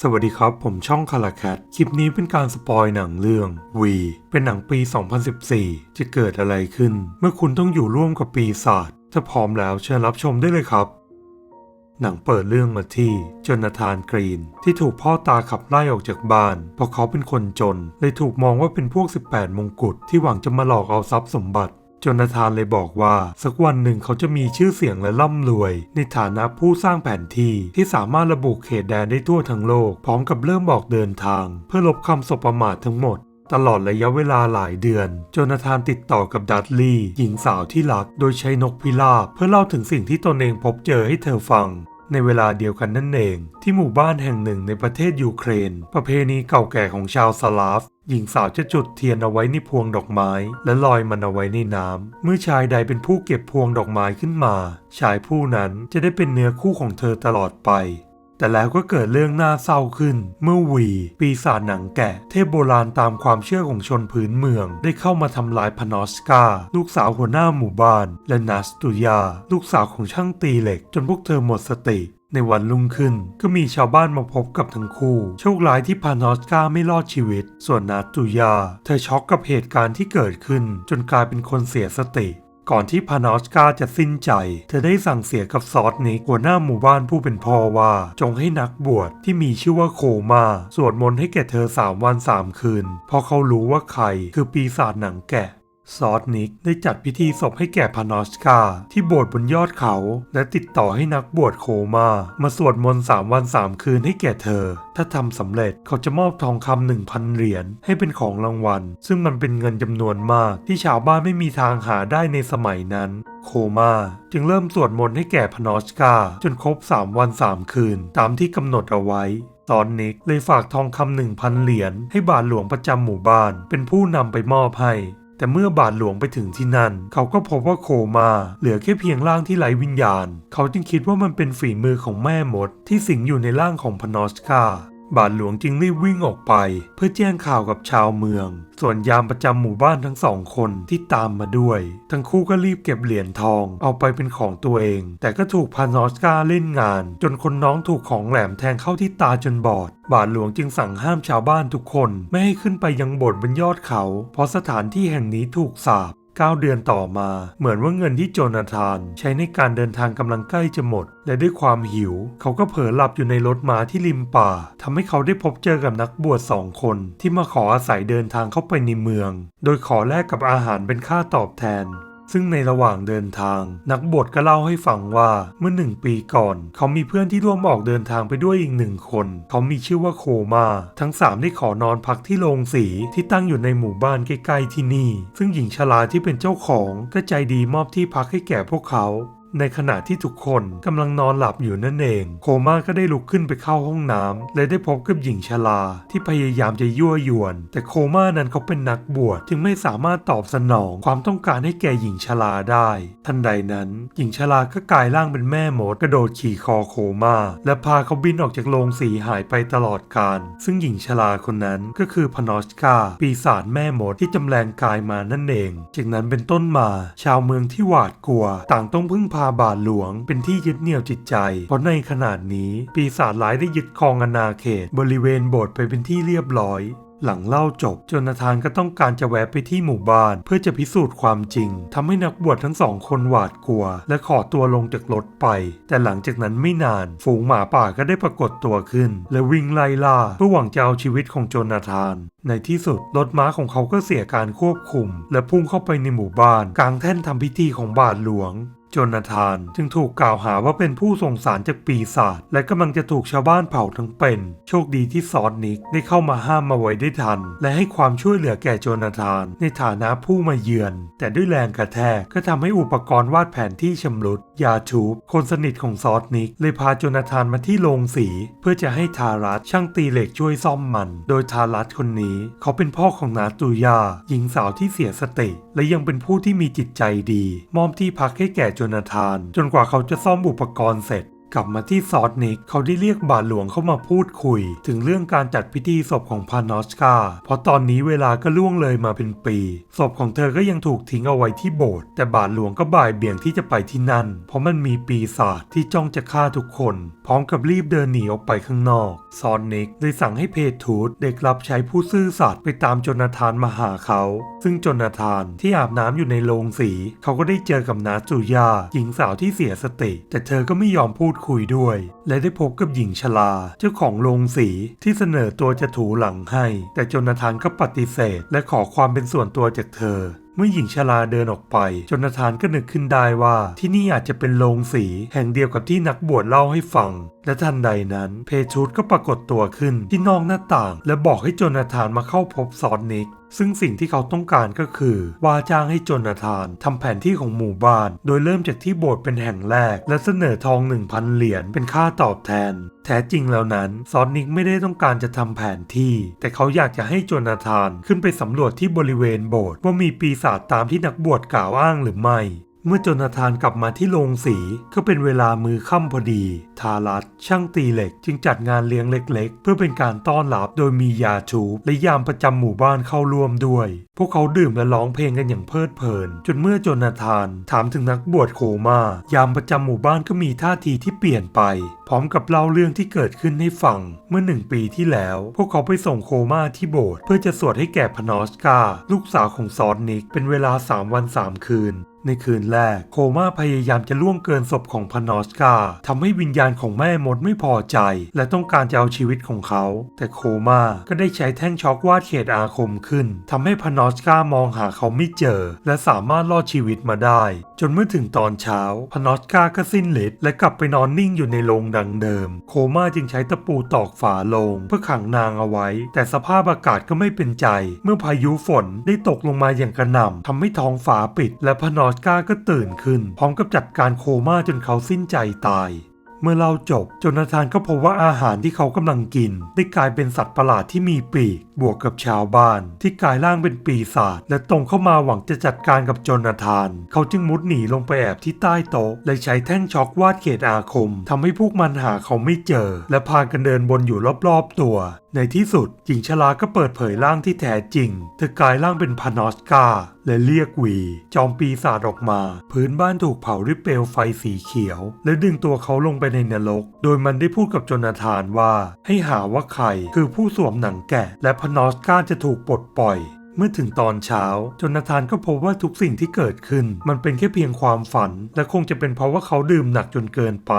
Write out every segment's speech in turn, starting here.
สวัสดีครับ ผมช่องคาราแคทคลิปนี้เป็นการสปอยหนังเรื่อง V เป็นหนังปี 2014 จะเกิดอะไรขึ้น เมื่อคุณต้องอยู่ร่วมกับปีศาจถ้าพร้อมแล้วเชิญรับชมได้เลยครับ หนังเปิดเรื่องมาที่จนาธานกรีน ที่ถูกพ่อตาขับไล่ออกจากบ้าน เพราะเขาเป็นคนจนเลยถูกมองว่าเป็นพวก 18 มงกุฎที่หวังจะมาหลอกเอาทรัพย์สมบัติ จนาธานเลยบอกว่าสักวันหนึ่งเขาจะมีชื่อเสียงและร่ำรวย ในฐานะผู้สร้างแผนที่ที่สามารถระบุเขตแดนได้ทั่วทั้งโลก พร้อมกับเริ่มบอกเดินทาง เพื่อลบคำสบประมาททั้งหมดตลอดระยะเวลาหลายเดือน โจนาธานติดต่อกับดัตลีย์หญิงสาวที่รัก โดยใช้นกพิราบเพื่อเล่าถึงสิ่งที่ตนเองพบเจอให้เธอฟัง ในเวลาเดียวกันนั่นเอง ที่หมู่บ้านแห่งหนึ่งในประเทศยูเครน ประเพณีเก่าแก่ของชาวสลาฟ หญิงสาวจะจุดเทียนเอาไว้ในพวงดอกไม้ และลอยมันเอาไว้ในน้ำเมื่อชายใดเป็นผู้เก็บพวงดอกไม้ขึ้นมา ชายผู้นั้นจะได้เป็นเนื้อคู่ของเธอตลอดไป แต่แล้วก็เกิดเรื่องน่าเศร้าขึ้น เมื่อวี ปีศาจหนังแกะ เทพโบราณตามความเชื่อของชนพื้นเมือง ได้เข้ามาทำลายพานอสกา ลูกสาวหัวหน้าหมู่บ้าน และนัสตุยา ลูกสาวของช่างตีเหล็ก จนพวกเธอหมดสติ ในวันรุ่งขึ้น ก็มีชาวบ้านมาพบกับทั้งคู่ โชคร้ายที่พานอสกาไม่รอดชีวิต ส่วนนาตุยา เธอช็อกกับเหตุการณ์ที่เกิดขึ้น จนกลายเป็นคนเสียสติก่อนที่พานอสกาจะสิ้นใจ เธอได้สั่งเสียกับซอสนิกหัวหน้าหมู่บ้านผู้เป็นพ่อว่า จงให้นักบวชที่มีชื่อว่าโคมาสวดมนต์ให้แก่เธอสามวันสามคืน เพราะเขารู้ว่าใครคือปีศาจหนังแกะ ซอสนิกได้จัดพิธีศพให้แก่พานอสกาที่โบสถ์บนยอดเขา และติดต่อให้นักบวชโคมา มาสวดมนต์สามวันสามคืนให้แก่เธอ ถ้าทำสำเร็จเขาจะมอบทองคำหนึ่งพันเหรียญให้เป็นของรางวัล ซึ่งมันเป็นเงินจำนวนมากที่ชาวบ้านไม่มีทางหาได้ในสมัยนั้น โคมาจึงเริ่มสวดมนต์ให้แก่พานอสกาจนครบ3วัน3คืน ตามที่กำหนดเอาไว้ตอนนิกเลยฝากทองคำหนึ่งพันเหรียญให้บาทหลวงประจำหมู่บ้าน เป็นผู้นำไปมอบให้ แต่เมื่อบาทหลวงไปถึงที่นั่น เขาก็พบว่าโคมา เหลือแค่เพียงร่างที่ไร้วิญญาณ เขาจึงคิดว่ามันเป็นฝีมือของแม่มดที่สิงอยู่ในร่างของพนอสกา บาทหลวงจึงรีบวิ่งออกไป เพื่อแจ้งข่าวกับชาวเมือง ส่วนยามประจำหมู่บ้านทั้งสองคนที่ตามมาด้วย ทั้งคู่ก็รีบเก็บเหรียญทอง เอาไปเป็นของตัวเอง แต่ก็ถูกพานอสกาเล่นงาน จนคนน้องถูกของแหลมแทงเข้าที่ตาจนบอด บาทหลวงจึงสั่งห้ามชาวบ้านทุกคน ไม่ให้ขึ้นไปยังโบสถ์บนยอดเขา เพราะสถานที่แห่งนี้ถูกสาป 9 เดือนต่อมา เหมือนว่าเงินที่โจนาธาน ใช้ในการเดินทางกำลังใกล้จะหมด และด้วยความหิว เขาก็เผลอหลับอยู่ในรถม้าที่ริมป่าทำให้เขาได้พบเจอกับนักบวชสองคน ที่มาขออาศัยเดินทางเข้าไปในเมือง โดยขอแลกกับอาหารเป็นค่าตอบแทน ซึ่งในระหว่างเดินทาง นักบวชก็เล่าให้ฟังว่าเมื่อหนึ่งปีก่อน เขามีเพื่อนที่ร่วมออกเดินทางไปด้วยอีกหนึ่งคน เขามีชื่อว่าโคมา ทั้งสามได้ขอนอนพักที่โรงสีที่ตั้งอยู่ในหมู่บ้านใกล้ๆที่นี่ ซึ่งหญิงชราที่เป็นเจ้าของก็ใจดีมอบที่พักให้แก่พวกเขา ในขณะที่ทุกคนกำลังนอนหลับอยู่นั่นเอง โคม่าก็ได้ลุกขึ้นไปเข้าห้องน้ำและได้พบกับหญิงชราที่พยายามจะยั่วยวน แต่โคม่านั้นเขาเป็นนักบวชจึงไม่สามารถตอบสนองความต้องการให้แก่หญิงชราได้ ทันใดนั้น หญิงชราก็กลายร่างเป็นแม่มดกระโดดขี่คอโคม่าและพาเขาบินออกจากโรงสีหายไปตลอดกาลซึ่งหญิงชราคนนั้นก็คือพนอสกาปีศาจแม่มดที่จำแรงกายมานั่นเอง จากนั้นเป็นต้นมา ชาวเมืองที่หวาดกลัว ต่างต้องพึ่งพาาบาทหลวง เป็นที่ยึดเหนี่ยวจิตใจ เพราะในขนาดนี้ ปีศาจร้ายได้ยึดครองอาณาเขต บริเวณโบสถ์ไปเป็นที่เรียบร้อยหลังเล่าจบโจนาธานก็ต้องการจะแวะไปที่หมู่บ้าน เพื่อจะพิสูจน์ความจริงทำให้นักบวชทั้งสองคนหวาดกลัว และขอตัวลงจากรถไป แต่หลังจากนั้นไม่นาน ฝูงหมาป่าก็ได้ปรากฏตัวขึ้น และวิ่งไล่ล่าเพื่อหวังจะเอาชีวิตของโจนาธาน ในที่สุดรถม้าของเขาก็เสียการควบคุม และพุ่งเข้าไปในหมู่บ้าน กลางแท่นทำพิธีของบาทหลวง จนาธาน จึงถูกกล่าวหาว่าเป็นผู้ส่งสารจากปีศาจและกำลังจะถูกชาวบ้านเผาทั้งเป็น โชคดีที่ซอสนิกได้เข้ามาห้ามมาไว้ได้ทัน และให้ความช่วยเหลือแก่โจนาธาน ในฐานะผู้มาเยือน แต่ด้วยแรงกระแทกก็ทำให้อุปกรณ์วาดแผนที่ชำรุด ยาชูบคนสนิทของซอสนิก เลยพาโจนาธานมาที่โรงสี เพื่อจะให้ทารัสช่างตีเหล็กช่วยซ่อมมัน โดยทารัสคนนี้ เขาเป็นพ่อของนาตูยาหญิงสาวที่เสียสติ และยังเป็นผู้ที่มีจิตใจดี มอบที่พักให้แก่โจนาธาน จนกว่าเขาจะซ่อมอุปกรณ์เสร็จ กลับมาที่ซอสนิกเขาได้เรียกบาทหลวงเข้ามาพูดคุย ถึงเรื่องการจัดพิธีศพของพานอสกา เพราะตอนนี้เวลาก็ล่วงเลยมาเป็นปี ศพของเธอก็ยังถูกทิ้งเอาไว้ที่โบสถ์แต่บาทหลวงก็บ่ายเบี่ยงที่จะไปที่นั่น เพราะมันมีปีศาจที่จ้องจะฆ่าทุกคน พร้อมกับรีบเดินหนีออกไปข้างนอก ซอนนิกเลยสั่งให้เพทูตเด็กรับใช้ผู้ซื่อสัตย์ไปตามโจนาธานมาหาเขา ซึ่งโจนาธานที่อาบน้ำอยู่ในโรงสี เขาก็ได้เจอกับนาจูยาหญิงสาวที่เสียสติ แต่เธอก็ไม่ยอมพูดคุยด้วย และได้พบกับหญิงชราเจ้าของโรงสีที่เสนอตัวจะถูหลังให้ แต่โจนาธานก็ปฏิเสธ และขอความเป็นส่วนตัวจากเธอเมื่อหญิงชราเดินออกไป จนนาธานก็นึกขึ้นได้ว่าที่นี่อาจจะเป็นโรงสีแห่งเดียวกับที่นักบวชเล่าให้ฟัง และทันใดนั้น เพชูดก็ปรากฏตัวขึ้นที่นอกหน้าต่าง และบอกให้โจนาธานมาเข้าพบซอนนิก ซึ่งสิ่งที่เขาต้องการก็คือว่าจ้างให้โจนาธานทำแผนที่ของหมู่บ้าน โดยเริ่มจากที่โบสถ์เป็นแห่งแรก และเสนอทอง 1,000 เหรียญเป็นค่าตอบแทน แท้จริงแล้วนั้นซอนนิกไม่ได้ต้องการจะทำแผนที่ แต่เขาอยากจะให้โจนาธานขึ้นไปสำรวจที่บริเวณโบสถ์ว่ามีปีศาจตามที่นักบวชกล่าวอ้างหรือไม่ เมื่อโจนาธานกลับมาที่โรงสีก็เป็นเวลามือค่ำพอดี ทารัสช่างตีเหล็กจึงจัดงานเลี้ยงเล็กๆ เพื่อเป็นการต้อนรับโดยมียาชูบและยามประจำหมู่บ้านเข้าร่วมด้วย พวกเขาดื่มและร้องเพลงกันอย่างเพลิดเพลิน จนเมื่อโจนาธานถามถึงนักบวชโคมา ยามประจำหมู่บ้านก็มีท่าทีที่เปลี่ยนไป พร้อมกับเล่าเรื่องที่เกิดขึ้นให้ฟังเมื่อหนึ่งปีที่แล้ว พวกเขาไปส่งโคมาที่โบสถ์เพื่อจะสวดให้แก่พนอสกาลูกสาวของซอนนิกเป็นเวลา3วัน3คืน ในคืนแรกโคม่าพยายามจะล่วงเกินศพของพนอสกาทำให้วิญญาณของแม่มดไม่พอใจ และต้องการจะเอาชีวิตของเขา แต่โคม่าก็ได้ใช้แท่งช็อกวาดเขตอาคมขึ้นทำให้พนอสกามองหาเขาไม่เจอ และสามารถรอดชีวิตมาได้ จนเมื่อถึงตอนเช้าพนอสกาก็สิ้นฤทธิ์และกลับไปนอนนิ่งอยู่ในโรงดังเดิม โคม่าจึงใช้ตะปูตอกฝาโลงเพื่อขังนางเอาไว้ แต่สภาพอากาศก็ไม่เป็นใจ เมื่อพายุฝนได้ตกลงมาอย่างกระหน่ำทำให้ท้องฟ้าปิด และพนอสกาก็ตื่นขึ้น พร้อมกับจัดการโคม่าจนเขาสิ้นใจตาย เมื่อเล่าจบโจนาธานก็พบว่าอาหารที่เขากำลังกิน ได้กลายเป็นสัตว์ประหลาดที่มีปีก บวกกับชาวบ้าน ที่กลายร่างเป็นปีศาจและตรงเข้ามาหวังจะจัดการกับโจนาธาน เขาจึงมุดหนีลงไปแอบที่ใต้โต๊ะและใช้แท่งช็อกวาดเขตอาคมทำให้พวกมันหาเขาไม่เจอ และพากันเดินบนอยู่รอบๆตัว ในที่สุดหญิงชราก็เปิดเผยร่างที่แท้จริง เธอกลายร่างเป็นพานอสกา และเรียกวี จอมปีศาจออกมา พื้นบ้านถูกเผาด้วยเปลวไฟสีเขียว และดึงตัวเขาลงไปในนรก โดยมันได้พูดกับโจนาธานว่า ให้หาว่าใครคือผู้สวมหนังแกะ และพานอสกาจะถูกปลดปล่อยเมื่อถึงตอนเช้าโจนาธานก็พบว่าทุกสิ่งที่เกิดขึ้น มันเป็นแค่เพียงความฝัน และคงจะเป็นเพราะว่าเขาดื่มหนักจนเกินไป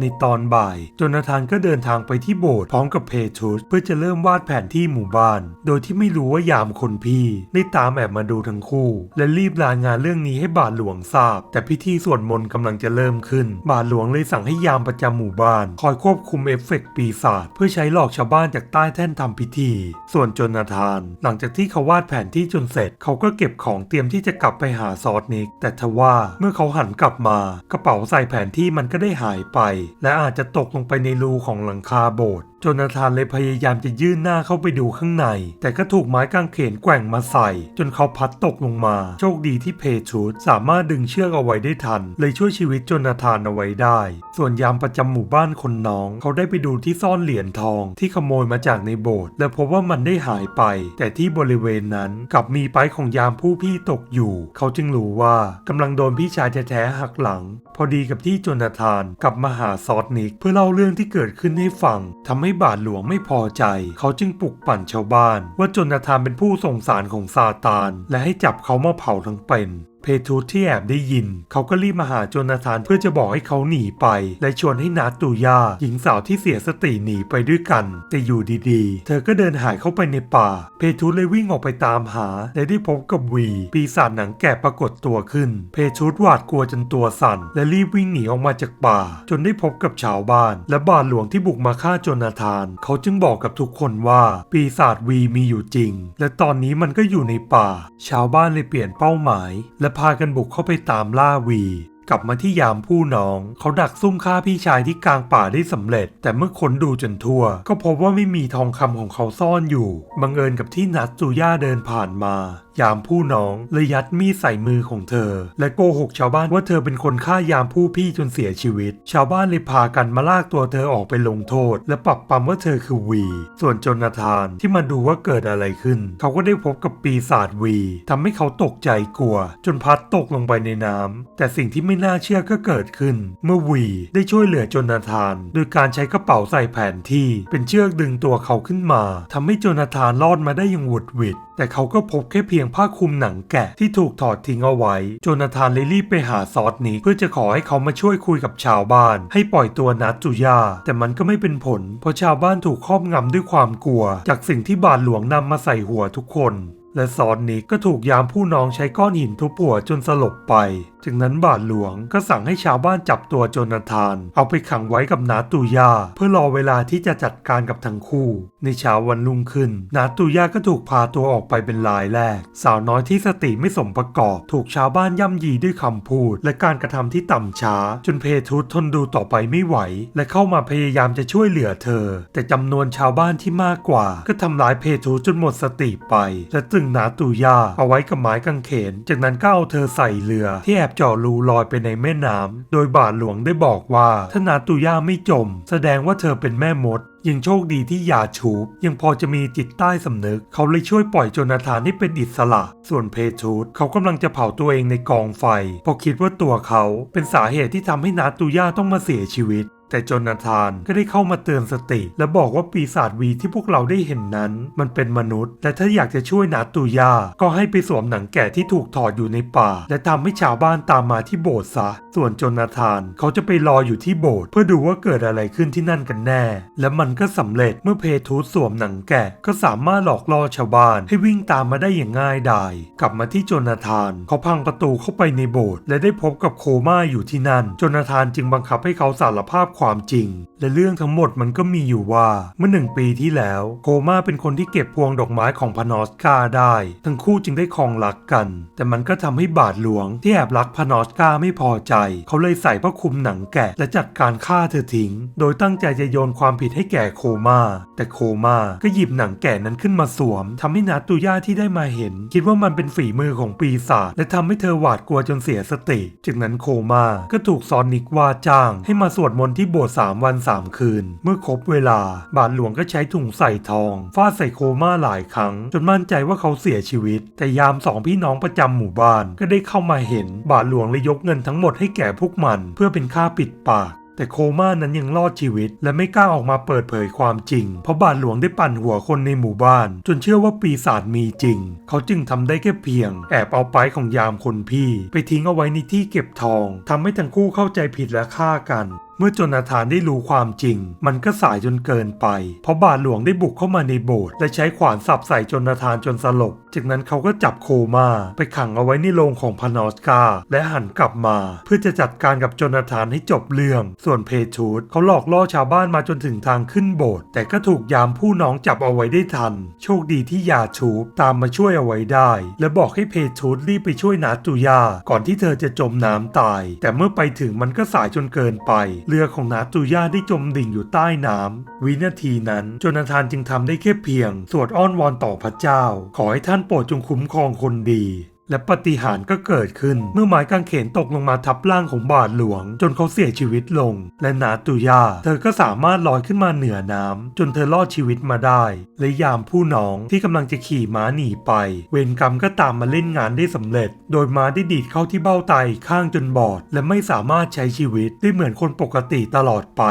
ในตอนบ่ายจนาธานก็เดินทางไปที่โบสถ์พร้อมกับเพทูสเพื่อจะเริ่มวาดแผนที่หมู่บ้าน โดยที่ไม่รู้ว่ายามคนพี่ ได้ตามแอบมาดูทั้งคู่ และรีบรายงานเรื่องนี้ให้บาทหลวงทราบ แต่พิธีสวดมนต์กำลังจะเริ่มขึ้น บาทหลวงเลยสั่งให้ยามประจำหมู่บ้าน คอยควบคุมเอฟเฟกต์ปีศาจเพื่อใช้หลอกชาวบ้านจากใต้แท่นทำพิธี ส่วนจนาธาน หลังจากที่เขาวาดแผนที่จนเสร็จ เขาก็เก็บของเตรียมที่จะกลับไปหาซอสนิกแต่ทว่าเมื่อเขาหันกลับมากระเป๋าใส่แผนที่มันก็ได้หายไปและอาจจะตกลงไปในรูของหลังคาโบสถ์ จนาธานเลยพยายามจะยื่นหน้าเข้าไปดูข้างใน แต่ก็ถูกไม้กางเขนแกว่งมาใส่ จนเขาพัดตกลงมา โชคดีที่เพชูดสามารถดึงเชือกเอาไว้ได้ทัน เลยช่วยชีวิตจนาธานเอาไว้ได้ ส่วนยามประจำหมู่บ้านคนน้อง เขาได้ไปดูที่ซ่อนเหรียญทอง ที่ขโมยมาจากในโบสถ์และพบว่ามันได้หายไป แต่ที่บริเวณนั้นกลับมีไปายของยามผู้พี่ตกอยู่ เขาจึงรู้ว่ากำลังโดนพี่ชายแท้ๆหักหลัง พอดีกับที่จนาธานกลับมาหาซอสนิกเพื่อเล่าเรื่องที่เกิดขึ้นให้ฟังทำให้บาทหลวงไม่พอใจ เขาจึงปลุกปั่นชาวบ้าน ว่าโจนาธานเป็นผู้ส่งสารของซาตาน และให้จับเขามาเผาทั้งเป็น เพทูสที่แอบได้ยิน เขาก็รีบมาหาโจนาธานเพื่อจะบอกให้เขาหนีไป และชวนให้นาตูยา หญิงสาวที่เสียสติหนีไปด้วยกัน แต่อยู่ดีๆ เธอก็เดินหายเข้าไปในป่า เพทูสเลยวิ่งออกไปตามหา และได้พบกับวี ปีศาจหนังแกะปรากฏตัวขึ้น เพทูสหวาดกลัวจนตัวสั่น และรีบวิ่งหนีออกมาจากป่า จนได้พบกับชาวบ้าน และบาทหลวงที่บุกมาฆ่าโจนาธาน เขาจึงบอกกับทุกคนว่า ปีศาจวีมีอยู่จริง และตอนนี้มันก็อยู่ในป่า ชาวบ้านเลยเปลี่ยนเป้าหมาย และพากันบุกเข้าไปตามล่าวี กลับมาที่ยามผู้น้อง เขาดักซุ่มฆ่าพี่ชายที่กลางป่าได้สำเร็จ แต่เมื่อค้นดูจนทั่ว ก็พบว่าไม่มีทองคำของเขาซ่อนอยู่ บังเอิญกับที่นัตจูย่าเดินผ่านมายามผู้น้องเลยยัดมีดใส่มือของเธอ และโกหกชาวบ้านว่าเธอเป็นคนฆ่ายามผู้พี่จนเสียชีวิต ชาวบ้านเลยพากันมาลากตัวเธอออกไปลงโทษ และปรับปรำว่าเธอคือวี ส่วนจนาธานที่มาดูว่าเกิดอะไรขึ้น เขาก็ได้พบกับปีศาจวีทำให้เขาตกใจกลัว จนพัดตกลงไปในน้ำแต่สิ่งที่ไม่น่าเชื่อก็เกิดขึ้น เมื่อวีได้ช่วยเหลือจนาธาน โดยการใช้กระเป๋าใส่แผนที่ เป็นเชือกดึงตัวเขาขึ้นมาทำให้จนาธานรอดมาได้อย่างหวุดหวิด แต่เขาก็พบแค่เพียงผ้าคลุมหนังแกะที่ถูกถอดทิ้งเอาไว้ โจนาธานเลยรีบไปหาซอสนิกเพื่อจะขอให้เขามาช่วยคุยกับชาวบ้าน ให้ปล่อยตัวนัทจุยา แต่มันก็ไม่เป็นผล เพราะชาวบ้านถูกครอบงำด้วยความกลัว จากสิ่งที่บาทหลวงนำมาใส่หัวทุกคน และซอนนิกก็ถูกยามผู้น้องใช้ก้อนหินทุบหัวจนสลบไปจากนั้นบาทหลวงก็สั่งให้ชาวบ้านจับตัวโจนาธาน เอาไปขังไว้กับนาตูยาเพื่อรอเวลาที่จะจัดการกับทั้งคู่ ในเช้าวันรุ่งขึ้น นาตูยาก็ถูกพาตัวออกไปเป็นรายแรก สาวน้อยที่สติไม่สมประกอบ ถูกชาวบ้านย่ำยีด้วยคำพูด และการกระทำที่ต่ำช้า จนเพทุสทนดูต่อไปไม่ไหว และเข้ามาพยายามจะช่วยเหลือเธอ แต่จำนวนชาวบ้านที่มากกว่า ก็ทำร้ายเพทุสจนหมดสติไป และตึงนาตูยาเอาไว้กับไม้กางเขน จากนั้นก็เอาเธอใส่เรือที่แอบเจาะรูลอยไปในแม่น้ำ โดยบาทหลวงได้บอกว่าถ้านาตุย่าไม่จม แสดงว่าเธอเป็นแม่มดยังโชคดีที่ยาชูบยังพอจะมีจิตใต้สำนึก เขาเลยช่วยปล่อยโจนาธานให้เป็นอิสระ ส่วนเพชูดเขากำลังจะเผาตัวเองในกองไฟเพราะคิดว่าตัวเขาเป็นสาเหตุที่ทำให้นาตูย่าต้องมาเสียชีวิต แต่โจนาธานก็ได้เข้ามาเตือนสติ และบอกว่าปีศาจวีที่พวกเราได้เห็นนั้น มันเป็นมนุษย์ และถ้าอยากจะช่วยนาตูยา ก็ให้ไปสวมหนังแกะที่ถูกถอดอยู่ในป่า และทำให้ชาวบ้านตามมาที่โบสถ์ซะ ส่วนโจนาธานเขาจะไปรออยู่ที่โบสถ์เพื่อดูว่าเกิดอะไรขึ้นที่นั่นกันแน่ และมันก็สำเร็จเมื่อเพทูสสวมหนังแกะ ก็สามารถหลอกล่อชาวบ้าน ให้วิ่งตามมาได้อย่างง่ายดายกลับมาที่โจนาธาน เขาพังประตูเข้าไปในโบสถ์และได้พบกับโคม่าอยู่ที่นั่นโจนาธานจึงบังคับให้เขาสารภาพความจริง และเรื่องทั้งหมดมันก็มีอยู่ว่าเมื่อหนึ่งปีที่แล้วโคม่าเป็นคนที่เก็บพวงดอกไม้ของพานอสกาได้ ทั้งคู่จึงได้ครองรักกัน แต่มันก็ทำให้บาทหลวงที่แอบรักพานอสกาไม่พอใจ เขาเลยใส่ผ้าคลุมหนังแกะ และจัดการฆ่าเธอทิ้ง โดยตั้งใจจะโยนความผิดให้แก่โคม่าแต่โคม่าก็หยิบหนังแกะนั้นขึ้นมาสวมทำให้นาตูย่าที่ได้มาเห็น คิดว่ามันเป็นฝีมือของปีศาจและทำให้เธอหวาดกลัวจนเสียสติ จากนั้นโคม่าก็ถูกซอนนิกว่าจ้าง ให้มาสวดมนต์ที่โบสถ์สามวันสามคืน เมื่อครบเวลา บาทหลวงก็ใช้ถุงใส่ทองฟาดใส่โคม่าหลายครั้ง จนมั่นใจว่าเขาเสียชีวิต แต่ยามสองพี่น้องประจำหมู่บ้านก็ได้เข้ามาเห็น บาทหลวงเลยยกเงินทั้งหมดให้แก่พวกมัน เพื่อเป็นค่าปิดปากแต่โคม่านั้นยังรอดชีวิต และไม่กล้าออกมาเปิดเผยความจริง เพราะบาทหลวงได้ปั่นหัวคนในหมู่บ้าน จนเชื่อว่าปีศาจมีจริง เขาจึงทำได้แค่เพียง แอบเอาไปของยามคนพี่ ไปทิ้งเอาไว้ในที่เก็บทองทำให้ทั้งคู่เข้าใจผิดและฆ่ากัน เมื่อจนาธานได้รู้ความจริง มันก็สายจนเกินไป เพราะบาทหลวงได้บุกเข้ามาในโบสถ์และใช้ขวานสับใส่จนาธานจนสลบ จากนั้นเขาก็จับโคมาไปขังเอาไว้ในโรงของพานอสกา และหันกลับมา เพื่อจะจัดการกับจนาธานให้จบเรื่อง ส่วนเพทูสเขาหลอกล่อชาวบ้านมาจนถึงทางขึ้นโบสถ์แต่ก็ถูกยามผู้น้องจับเอาไว้ได้ทัน โชคดีที่ยาชูบตามมาช่วยเอาไว้ได้ และบอกให้เพทูสรีบไปช่วยนาตูยา ก่อนที่เธอจะจมน้ำตาย แต่เมื่อไปถึงมันก็สายจนเกินไปเรือของนาตูย่าได้จมดิ่งอยู่ใต้น้ำวินาทีนั้นโจนาธานจึงทำได้แค่เพียง สวดอ้อนวอนต่อพระเจ้า ขอให้ท่านโปรดจงคุ้มครองคนดี และปฏิหารก็เกิดขึ้น เมื่อไม้กางเขนตกลงมาทับร่างของบาทหลวง จนเขาเสียชีวิตลง และนาตูย่าเธอก็สามารถลอยขึ้นมาเหนือน้ำจนเธอรอดชีวิตมาได้ และยามผู้น้องที่กำลังจะขี่ม้าหนีไป เวรกรรมก็ตามมาเล่นงานได้สำเร็จ โดยม้าได้ดีดเข้าที่เบ้าไตข้างจนบอด และไม่สามารถใช้ชีวิตได้เหมือนคนปกติตลอดไป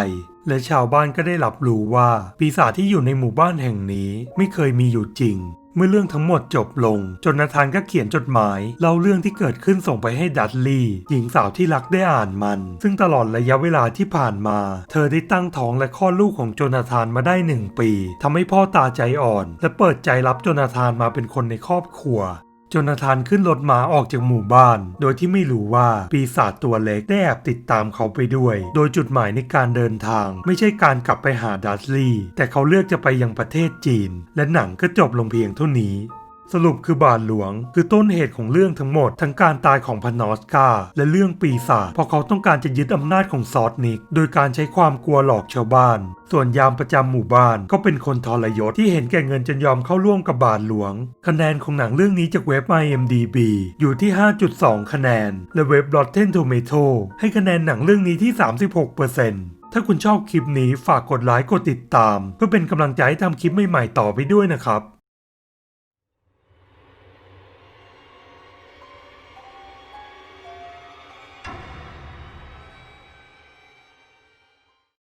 และชาวบ้านก็ได้รับรู้ว่าปีศาจที่อยู่ในหมู่บ้านแห่งนี้ไม่เคยมีอยู่จริง เมื่อเรื่องทั้งหมดจบลงจนนาธานก็เขียนจดหมายเล่าเรื่องที่เกิดขึ้นส่งไปให้ดัตลี่หญิงสาวที่รักได้อ่านมัน ซึ่งตลอดระยะเวลาที่ผ่านมา เธอได้ตั้งท้องและคลอดลูกของโจนาธานมาได้หนึ่งปีทำให้พ่อตาใจอ่อน และเปิดใจรับโจนาธานมาเป็นคนในครอบครัว จนาธานขึ้นรถม้าออกจากหมู่บ้าน โดยที่ไม่รู้ว่าปีศาจตัวเล็กได้แอบติดตามเขาไปด้วย โดยจุดหมายในการเดินทาง ไม่ใช่การกลับไปหาดัสลี่แต่เขาเลือกจะไปยังประเทศจีน และหนังก็จบลงเพียงเท่านี้ สรุปคือบาทหลวง คือต้นเหตุของเรื่องทั้งหมด ทั้งการตายของพานอสกา และเรื่องปีศาจเพราะเขาต้องการจะยึดอำนาจของซอสนิก โดยการใช้ความกลัวหลอกชาวบ้าน ส่วนยามประจำหมู่บ้านก็เป็นคนทรยศที่เห็นแก่เงินจนยอมเข้าร่วมกับบาทหลวง คะแนนของหนังเรื่องนี้จากเว็บ IMDb อยู่ที่ 5.2 คะแนน และเว็บ Rotten Tomato ให้คะแนนหนังเรื่องนี้ที่ 36%ถ้าคุณชอบคลิปนี้ฝากกดไลค์กดติดตาม เพื่อเป็นกำลังใจให้ทำคลิปใหม่ๆต่อไปด้วยนะครับ